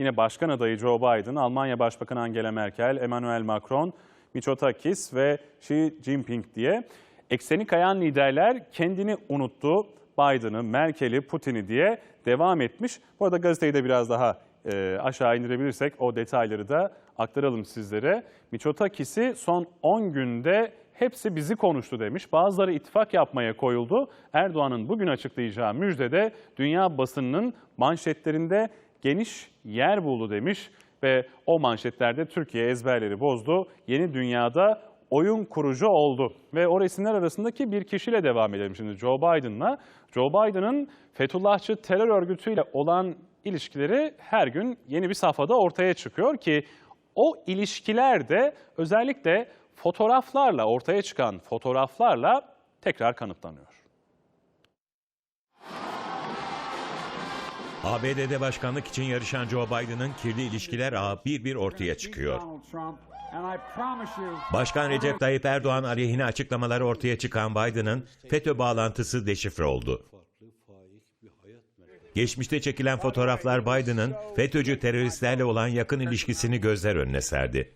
yine başkan adayı Joe Biden, Almanya Başbakanı Angela Merkel, Emmanuel Macron, Mitsotakis ve Xi Jinping diye ekseni kayan liderler kendini unuttu. Biden'ı, Merkel'i, Putin'i diye devam etmiş. Bu arada gazeteyi de biraz daha e, aşağı indirebilirsek o detayları da aktaralım sizlere. Mitsotakis'i son 10 günde hepsi bizi konuştu demiş. Bazıları ittifak yapmaya koyuldu. Erdoğan'ın bugün açıklayacağı müjdede dünya basınının manşetlerinde geniş yer buldu demiş. Ve o manşetlerde Türkiye ezberleri bozdu. Yeni dünyada oyun kurucu oldu. Ve o resimler arasındaki bir kişiyle devam edelim şimdi Joe Biden'la. Joe Biden'ın Fethullahçı terör örgütüyle olan ilişkileri her gün yeni bir safhada ortaya çıkıyor ki o ilişkiler de özellikle fotoğraflarla ortaya çıkan fotoğraflarla tekrar kanıtlanıyor. ABD'de başkanlık için yarışan Joe Biden'ın kirli ilişkiler ağı bir bir ortaya çıkıyor. Başkan Recep Tayyip Erdoğan aleyhine açıklamaları ortaya çıkan Biden'ın FETÖ bağlantısı deşifre oldu. Geçmişte çekilen fotoğraflar Biden'ın FETÖ'cü teröristlerle olan yakın ilişkisini gözler önüne serdi.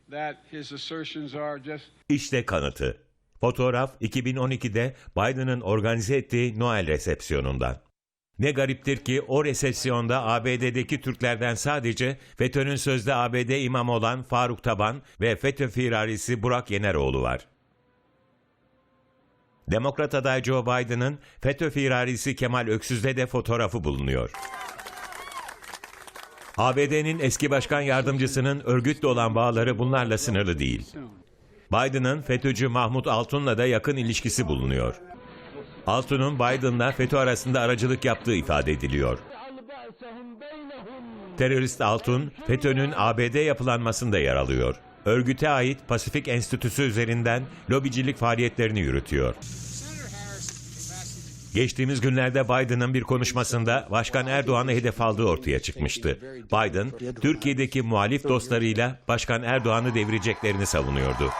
İşte kanıtı. Fotoğraf 2012'de Biden'ın organize ettiği Noel resepsiyonundan. Ne gariptir ki o resepsiyonda ABD'deki Türklerden sadece FETÖ'nün sözde ABD imamı olan Faruk Taban ve FETÖ firarisi Burak Yeneroğlu var. Demokrat aday Joe Biden'ın FETÖ firarisi Kemal Öksüz'de de fotoğrafı bulunuyor. ABD'nin eski başkan yardımcısının örgütle olan bağları bunlarla sınırlı değil. Biden'ın FETÖ'cü Mahmut Altun'la da yakın ilişkisi bulunuyor. Altun'un Biden'la FETÖ arasında aracılık yaptığı ifade ediliyor. Terörist Altun, FETÖ'nün ABD yapılanmasında yer alıyor. Örgüte ait Pasifik Enstitüsü üzerinden lobicilik faaliyetlerini yürütüyor. Geçtiğimiz günlerde Biden'ın bir konuşmasında Başkan Erdoğan'ı hedef aldığı ortaya çıkmıştı. Biden, Türkiye'deki muhalif dostlarıyla Başkan Erdoğan'ı devireceklerini savunuyordu.